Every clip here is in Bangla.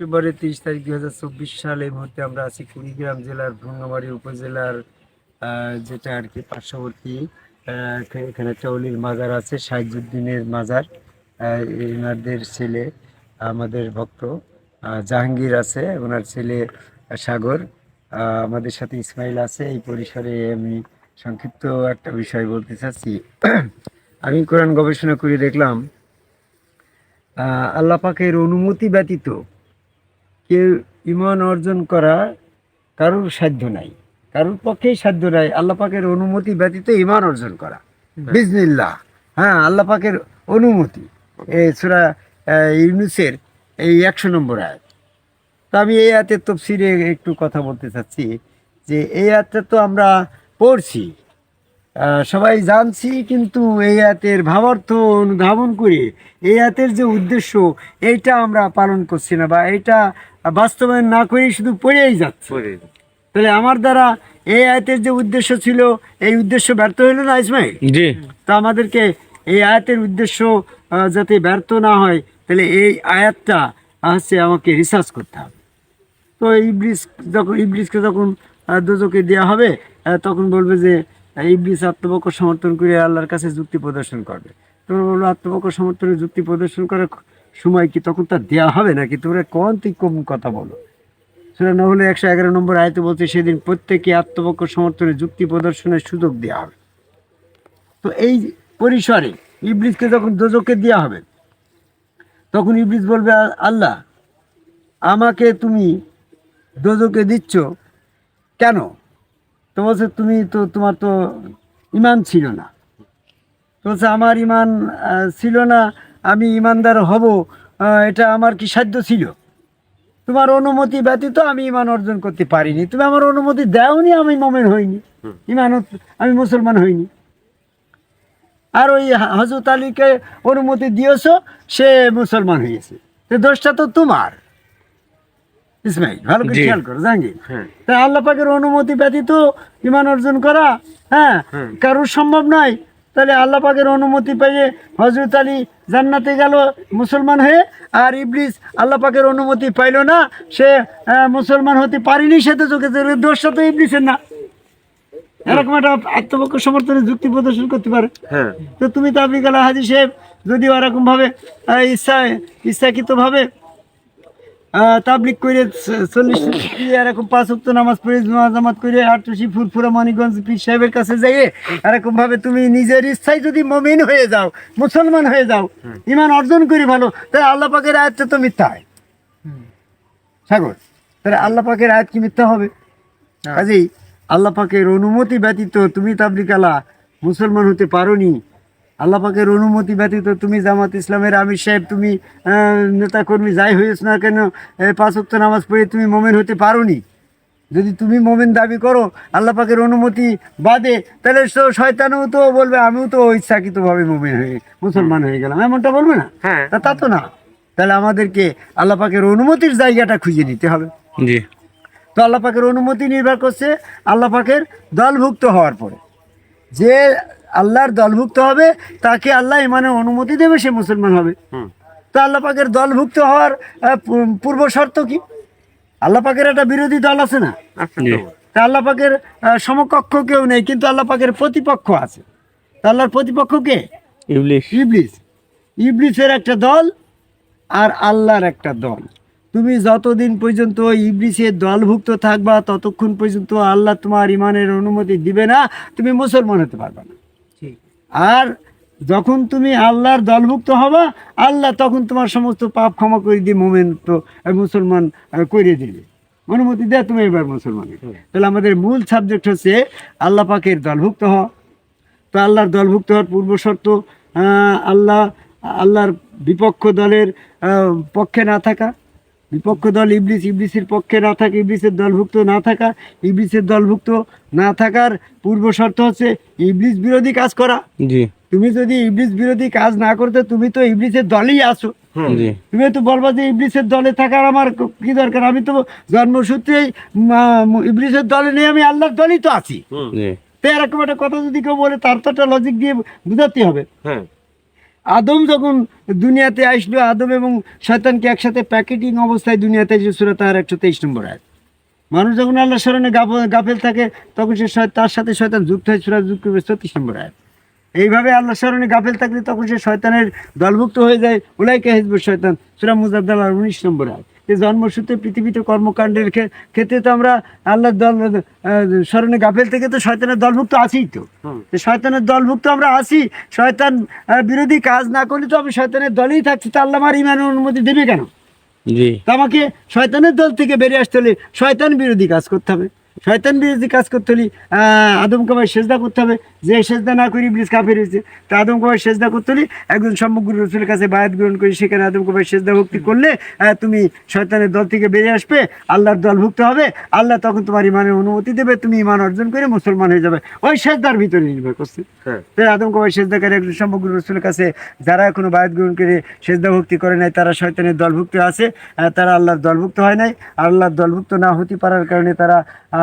অক্টোবরের তিরিশ তারিখ দুই হাজার চব্বিশ সাল এই মুহূর্তে আমরা আছি কুড়িগ্রাম জেলার ভুঙ্গামারি উপজেলার যেটা আর কি পার্শ্ববর্তী এখানে চৌলির মাজার আছে সাইজুদ্দিনের মাজার এনাদের ছেলে আমাদের ভক্ত জাহাঙ্গীর আছে ওনার ছেলে সাগর আমাদের সাথে ইসমাইল আছে এই পরিসরে আমি সংক্ষিপ্ত একটা বিষয় বলতে চাচ্ছি। আমি কোরআন গবেষণা করে দেখলাম আহ, আল্লাহ পাকের অনুমতি ব্যতীত কেউ ইমান অর্জন করা কারোর সাধ্য নাই কারোর পক্ষেই সাধ্য নাই। আল্লাহ পাকের অনুমতি ব্যতীত ইমান অর্জন করা। বিজনিল্লাহ হ্যাঁ আল্লাহ পাকের অনুমতি। এই সুরা ইউনুসের এই একশো নম্বর আয়াত। তো আমি এই আয়াতের তফসিরে একটু কথা বলতে চাচ্ছি যে এই আয়াতটা তো আমরা পড়ছি সবাই জানছি কিন্তু এই আয়াতের ভাবার্থ অনুধাবন করে এই আয়াতের যে উদ্দেশ্য এইটা আমরা পালন করছি না বা এটা বাস্তবায়ন না করেই শুধু পড়েই যাচ্ছে। তাহলে আমার দ্বারা এই আয়াতের যে উদ্দেশ্য ছিল এই উদ্দেশ্য ব্যর্থ হইল না ইসমাইল? জি। তো আমাদেরকে এই আয়াতের উদ্দেশ্য যাতে ব্যর্থ না হয় তাহলে এই আয়াতটা হচ্ছে আমাকে রিসার্চ করতে হবে। তো ইবলিস যখন ইবলিসকে যখন দোজকে দেওয়া হবে তখন বলবে যে ইবলিস আত্মপক্ষ সমর্থন করে আল্লাহর কাছে যুক্তি প্রদর্শন করবে। তোমরা বলব আত্মপক্ষ সমর্থনে যুক্তি প্রদর্শন করার সময় কি তখন তার দেওয়া হবে নাকি? তোমরা কোন তুই কম কথা বলো? সেটা না হলে একশো এগারো নম্বর আয়তে বলছে, সেদিন প্রত্যেকে আত্মপক্ষ সমর্থনে যুক্তি প্রদর্শনের সুযোগ দেওয়া হবে। তো এই পরিসরে ইবলিসকে যখন দোজকে দেওয়া হবে, তখন ইবলিস বলবে, আল্লাহ, আমাকে তুমি দোজকে দিচ্ছ কেন? তো বলছে, তুমি তো, তোমার তো ইমান ছিল না। তো বলছে, আমার ইমান ছিল না আমি ইমানদার হব এটা আমার কি সাধ্য ছিল? তোমার অনুমতি ব্যতীত আমি ইমান অর্জন করতে পারিনি। তুমি আমার অনুমতি দাওনি আমি মোমেন হইনি। ইমান আমি মুসলমান হইনি। আর ওই হজরত আলীকে অনুমতি দিয়েছ সে মুসলমান হয়েছে তো দোষটা তো তোমার। ইসমাইল ভালো করে খেয়াল করো জাহাঙ্গীর। তা আল্লাহ পাকের অনুমতি ব্যতীত ইমান অর্জন করা হ্যাঁ কারোর সম্ভব নয়। তাহলে আল্লাহ পাকের অনুমতি পেয়ে হজরত আলী জান্নাতে গেল মুসলমান হয়ে। আর ইবলিস আল্লাহ পাকের অনুমতি পাইল না। সে মুসলমান হতে পারিনি সে তো চোখে দোষটা তো ইবলিসের না। এরকম একটা আত্মপক্ষ সমর্থনের যুক্তি প্রদর্শন করতে পারে। হ্যাঁ। তো তুমি তো আপনি গেলা হাজি সাহেব যদি ওরকম ভাবে ইচ্ছা ইচ্ছাকৃত ভাবে তাবলিক করে চল্লিশ এরকম পাঁচ উক্ত নামাজ পড়ে জুমা জামাত করে আটশি ফুরফুরা মানিগঞ্জ পীর সাহেবের কাছে যাইয়ে এরকম ভাবে তুমি নিজের ইচ্ছায় যদি মমিন হয়ে যাও মুসলমান হয়ে যাও ইমান অর্জন করি ভালো তাহলে আল্লাহ পাকের আয়াতটা তো মিথ্যা হয়। সাগর তাহলে আল্লাহ পাকের আয়াত কি মিথ্যা হবে? কাজেই আল্লাহ পাকের অনুমতি ব্যতীত তুমি তাবলিকালা মুসলমান হতে পারোনি। আল্লাহ পাকের অনুমতি ব্যতীত তুমি জামাত ইসলামের আমির সাহেব তুমি নেতাকর্মী যাই হয়েছ না কেন এই পাঁচ ওয়াক্ত নামাজ পড়ে তুমি মোমেন হতে পারোনি। যদি তুমি মোমেন দাবি করো আল্লাহ পাকের অনুমতি বাদে তাহলে তো শয়তানও তো বলবে আমিও তো ইচ্ছাকৃতভাবে মোমেন হয়ে মুসলমান হয়ে গেলাম। এমনটা বলবে না? হ্যাঁ। তা তা তো না। তাহলে আমাদেরকে আল্লাহ পাকের অনুমতির জায়গাটা খুঁজে নিতে হবে। জি। তো আল্লাহ পাকের অনুমতি নির্ভর করছে আল্লাহ পাকের দলভুক্ত হওয়ার পরে। যে আল্লাহর দলভুক্ত হবে তাকে আল্লাহ ইমানের অনুমতি দেবে সে মুসলমান হবে। তো আল্লাহ পাকের দলভুক্ত হওয়ার পূর্ব শর্ত কি? আল্লাহ পাকের একটা বিরোধী দল আছে না? তা আল্লাহ পাকের সমকক্ষ কেউ নেই কিন্তু আল্লাহ পাকের প্রতিপক্ষ আছে। তা আল্লাহর প্রতিপক্ষ কে? ইবলিশ ইবলিস। ইবলিসের একটা দল আর আল্লাহর একটা দল। তুমি যতদিন পর্যন্ত ইবলিসের দলভুক্ত থাকবা ততক্ষণ পর্যন্ত আল্লাহ তোমার ইমানের অনুমতি দিবে না তুমি মুসলমান হতে পারবে না। আর যখন তুমি আল্লাহর দলভুক্ত হবা আল্লাহ তখন তোমার সমস্ত পাপ ক্ষমা করে দিয়ে মোমেন তো মুসলমান করে দিবে। অনুমতি দেয় তুমি এবার মুসলমান তাহলে আমাদের মূল সাবজেক্ট হচ্ছে আল্লাহ পাকের দলভুক্ত হওয়া। তো আল্লাহর দলভুক্ত হওয়ার পূর্ব শর্ত আল্লাহ আল্লাহর বিপক্ষ দলের পক্ষে না থাকা। বিপক্ষ দল ইবলিস ইবলিসের পক্ষে না থাকা ইবলিসের দলভুক্ত না থাকা ইবলিসের দলভুক্ত না থাকার পূর্ব শর্ত হচ্ছে ইবলিস বিরোধী কাজ করা। জি। তুমি যদি ইবলিস বিরোধী কাজ না করতে তুমি তো ইবলিসের দলেই আছো। তুমি তো বলবা যে ইবলিসের দলে থাকার আমার কি দরকার? আমি তো জন্মসূত্রেই ইবলিসের দলে নেই আমি আল্লাহর দলই তো আছি। তো এরকম একটা কথা যদি কেউ বলে তার তো একটা লজিক দিয়ে বুঝাতে হবে। হ্যাঁ। আদম যখন দুনিয়াতে আসলো, আদম এবং শয়তানকে একসাথে প্যাকেটিং অবস্থায় দুনিয়াতে এসে সুরা তাহার একশো তেইশ নম্বর আয় মানুষ যখন আল্লাহ স্মরণে গাফ- গাফেল থাকে, তখন সে তার সাথে শয়তান যুক্ত হয়, সুরা যুক্ত হবে ছত্রিশ নম্বর আয় এইভাবে আল্লাহ স্মরণে গাফেল থাকলে তখন সে শয়তানের দলভুক্ত হয়ে যায়। উলাইকে হিজব শয়তান, সুরা মুজাদ্দাল উনিশ নম্বর আয় যে জন্মসূত্রে পৃথিবীতে কর্মকাণ্ডের ক্ষে- ক্ষেত্রে তো আমরা আল্লাহর দল স্মরণে গাফেল থেকে তো শয়তানের দলভুক্ত আছেই তো। শয়তানের দলভুক্ত আমরা আছি শয়তান বিরোধী কাজ না করলে তো আমি শয়তানের দলেই থাকছি। তা আল্লাহ আমার ইমানের অনুমতি দেবে কেন? আমাকে শয়তানের দল থেকে বেরিয়ে আসতে হলে শয়তান বিরোধী কাজ করতে হবে। শয়তান বিরোধী কাজ করতে হলে আহ, আদম কাবাই সেজদা করতে হবে। যে সেজদা না করি ইবলিস কাফের হয়েছে তা আদম কাবাই সেজদা করতে হলে একজন সমগ্র রসুলের কাছে বায়াত গ্রহণ করি সেখানে আদম কাবাই সেজদা ভক্তি করলে তুমি শয়তানের দল থেকে বেরিয়ে আসবে আল্লাহর দলভুক্ত হবে আল্লাহ তখন তোমার ইমানের অনুমতি দেবে তুমি ইমান অর্জন করে মুসলমান হয়ে যাবে। ওই সেজদার ভিতরে নির্ভর করছে। হ্যাঁ। তাই আদম কবাই সেজদাকারী একজন সমগ্র রসুলের কাছে যারা এখনও বায়াত গ্রহণ করে সেজদা ভক্তি করে নাই তারা শয়তানের দলভুক্ত আছে তারা আল্লাহর দলভুক্ত হয় নাই। আর আল্লাহর দলভুক্ত না হতে পারার কারণে তারা আহ,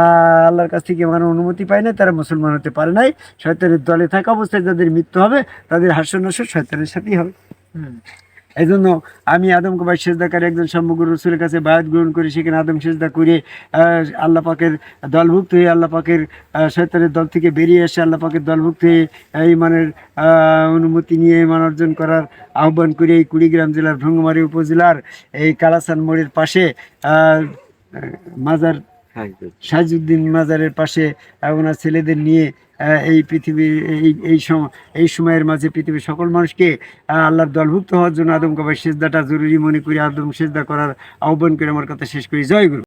আল্লাহর কাছ থেকে মানে অনুমতি পায় নাই তারা মুসলমান হতে পারে নাই। শয়তানের দলে থাকা অবস্থায় যাদের মৃত্যু হবে তাদের হাস্যনাশর শয়তানের সাথেই হবে। এই জন্য আমি আদম কবাই সেজদাকারী একজন সমগ্র রসুলের কাছে বায়াত গ্রহণ করি সেখানে আদম সেজদা করে আল্লাহ পাকের দলভুক্ত হয়ে আল্লাহ পাকের শয়তানের দল থেকে বেরিয়ে এসে আল্লাহ পাকের দলভুক্ত হয়ে এই মানের অনুমতি নিয়ে মান অর্জন করার আহ্বান করে এই কুড়িগ্রাম জেলার ভ্রঙ্গমারি উপজেলার এই কালাসান মোড়ের পাশে মাজার হ্যাঁ সাজউদ্দিন মাজারের পাশে ওনার ছেলেদের নিয়ে এই পৃথিবীর এই এই এই সময়ের মাঝে পৃথিবীর সকল মানুষকে আল্লাহর দলভুক্ত হওয়ার জন্য আদম কবাই সেজদাটা জরুরি মনে করি, আদম সেজদা করার আহ্বান করে আমার কথা শেষ করি। জয় গুরু।